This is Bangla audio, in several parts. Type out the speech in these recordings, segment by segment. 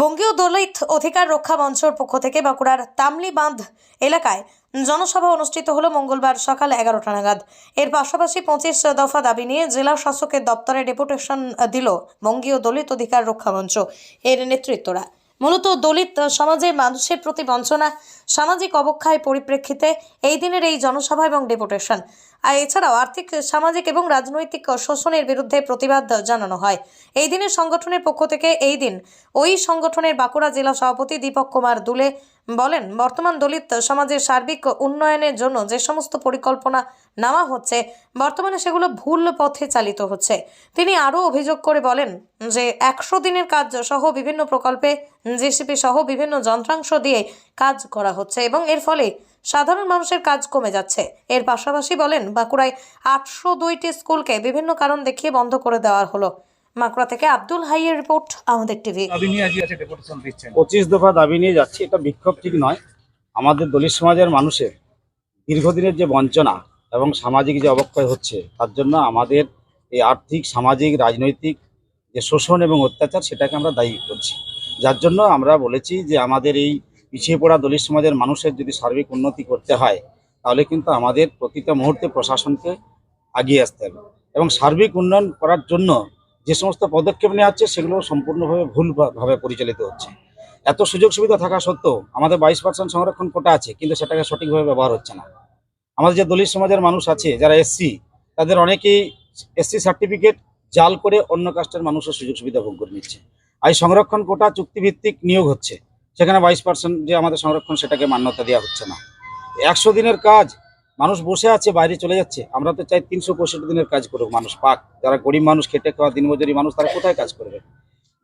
বঙ্গীয় দলিত অধিকার রক্ষা মঞ্চের পক্ষ থেকে বাঁকুড়ার তামলি বাঁধ এলাকায় জনসভা অনুষ্ঠিত হলো মঙ্গলবার সকাল এগারোটা নাগাদ। এর পাশাপাশি পঁচিশ দফা দাবি নিয়ে জেলা শাসকের দপ্তরে ডেপুটেশন দিল বঙ্গীয় দলিত অধিকার রক্ষা মঞ্চ। এর নেতৃত্বরা মূলত দলিত সমাজের মানুষের প্রতি বঞ্চনা, সামাজিক অবক্ষায় পরিপ্রেক্ষিতে এই দিনের এই জনসভা এবং ডেপুটেশন। আর এছাড়াও আর্থিক, সামাজিক এবং রাজনৈতিক শোষণের বিরুদ্ধে প্রতিবাদ জানানো হয়। এই দিনের সংগঠনের পক্ষ থেকে এই দিন ওই সংগঠনের বাঁকুড়া জেলা সভাপতি দীপক কুমার দুলে বলেন, বর্তমান দলিত সমাজের সার্বিক উন্নয়নের জন্য যে সমস্ত পরিকল্পনা নেওয়া হচ্ছে, বর্তমানে সেগুলো ভুল পথে চালিত হচ্ছে। তিনি আরও অভিযোগ করে বলেন যে, একশো দিনের কাজ সহ বিভিন্ন প্রকল্পে জেসিপি সহ বিভিন্ন যন্ত্রাংশ দিয়ে কাজ করা হচ্ছে এবং এর ফলে সাধারণ মানুষের কাজ কমে যাচ্ছে। এর পাশাপাশি বলেন, বাঁকুড়ায় আটশো দুইটি স্কুলকে বিভিন্ন কারণ দেখিয়ে বন্ধ করে দেওয়া হলো। বাঁকুড়া থেকে আব্দুল হাইয়ের রিপোর্ট আমাদের টিভি। দাবি নিয়ে আজকে আছে ডেপুটেশন দিচ্ছেন পঁচিশ দফা দাবি নিয়ে যাচ্ছি এটা বিক্ষোভ ঠিক নয়। আমাদের দলিত সমাজের মানুষের দীর্ঘদিনের যে বঞ্চনা এবং সামাজিক যে অবক্ষয় হচ্ছে তার জন্য আমাদের এই আর্থিক সামাজিক রাজনৈতিক যে শোষণ এবং অত্যাচার সেটাকে আমরা দায়ী করছি। যার জন্য আমরা বলেছি যে আমাদের এই পিছিয়ে পড়া দলিত সমাজের মানুষের যদি সার্বিক উন্নতি করতে হয় তাহলে কিন্তু আমাদের প্রতিটা মুহূর্তে প্রশাসনকে আগিয়ে আসতে হবে। এবং সার্বিক উন্নয়ন করার জন্য যে সমস্ত পদক্ষেপ নেওয়া হচ্ছে, সেগুলো সম্পূর্ণভাবে ভুলভাবে পরিচালিত হচ্ছে। এত সুযোগ সুবিধা থাকা সত্ত্বেও আমাদের বাইশ পার্সেন্ট সংরক্ষণ কোটা আছে, কিন্তু সেটাকে সঠিকভাবে ব্যবহার হচ্ছে না। আমাদের যে দলিত সমাজের মানুষ আছে, যারা এসসি, তাদের অনেকেই এসসি সার্টিফিকেট জাল করে অন্য কাস্টের মানুষের সুযোগ সুবিধা ভোগ করে নিচ্ছে। আর সংরক্ষণ কোটা চুক্তিভিত্তিক নিয়োগ হচ্ছে, সেখানে বাইশ পার্সেন্ট যে আমাদের সংরক্ষণ সেটাকে মান্যতা দেওয়া হচ্ছে না। একশো দিনের কাজ মানুষ বসে আছে, বাইরে চলে যাচ্ছে। আমরা তো চাই তিনশো পঁয়ষট্টি দিনের কাজ করুক মানুষ, পাক। যারা গরিব মানুষ, খেটে খাওয়া, দিনমজুরি মানুষ, তারা কোথায় কাজ করবে?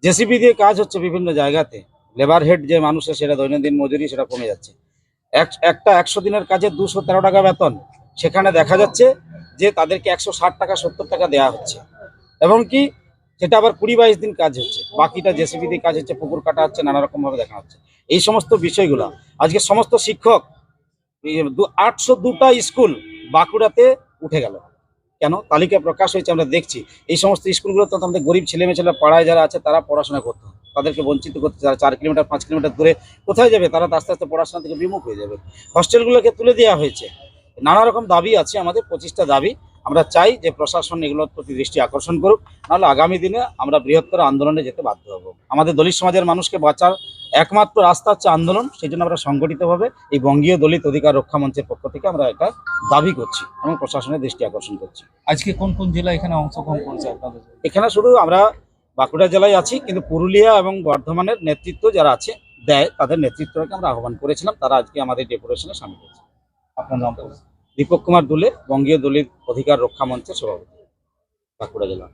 জেসিবি দিয়ে কাজ হচ্ছে বিভিন্ন জায়গাতে। লেবার হেড যে মানুষের সেটা দৈনন্দিন মজুরি, সেটা কমে যাচ্ছে। এক একটা একশো দিনের কাজে দুশো তেরো টাকা বেতন। সেখানে দেখা যাচ্ছে যে তাদেরকে একশো ষাট টাকা, সত্তর টাকা দেওয়া হচ্ছে। এবং কি, সেটা আবার কুড়ি বাইশ দিন কাজ হচ্ছে। বাকিটা জেসিবি দিয়ে কাজ হচ্ছে, পুকুর কাটা হচ্ছে, নানা রকম ভাবে দেখা হচ্ছে। এই সমস্ত বিষয়গুলো। আজকে সমস্ত শিক্ষক আটশো দুটা স্কুল বাঁকুড়াতে উঠে গেল। কেন? তালিকা প্রকাশ হয়েছে, আমরা দেখছি। এই সমস্ত স্কুলগুলো তো আমাদের গরিব ছেলে মেয়েছেলে পাড়ায় যারা আছে, তারা পড়াশোনা করতো। তাদেরকে বঞ্চিত করতে চার কিলোমিটার, পাঁচ কিলোমিটার দূরে কোথায় যাবে? তারা আস্তে আস্তে পড়াশোনা থেকে বিমুখ হয়ে যাবে। হস্টেলগুলোকে তুলে দেওয়া হয়েছে। নানা রকম দাবি আছে, আমাদের পঁচিশটা দাবি। আমরা চাই যে প্রশাসন এগুলোর প্রতি দৃষ্টি আকর্ষণ করুক, নাহলে আগামী দিনে আমরা বৃহত্তর আন্দোলনে যেতে বাধ্য হব। আমাদের দলিত সমাজের মানুষকে বাঁচার একমাত্র রাস্তা হচ্ছে আন্দোলন সেই জন্য আমরা সংগঠিতভাবে এই বঙ্গীয় দলিত অধিকার রক্ষা মঞ্চের পক্ষ থেকে আমরা এটা দাবি করছি এবং প্রশাসনের দৃষ্টি আকর্ষণ করছি। আজকে কোন কোন জেলা এখানে অংশগ্রহণ করেছে আপনাদের? এখানে শুধু আমরা বাঁকুড়া জেলায় আছি কিন্তু পুরুলিয়া এবং বর্ধমানের নেতৃত্ব যারা আছে দেয় তাদের নেতৃত্বকে আমরা আহ্বান করেছিলাম তারা আজকে আমাদের ডেপুটেশনে সামিল হয়েছে। আপনার নাম দীপক কুমার দুলে বঙ্গীয় দলিত অধিকার রক্ষা মঞ্চের সভাপতি বাঁকুড়া জেলা।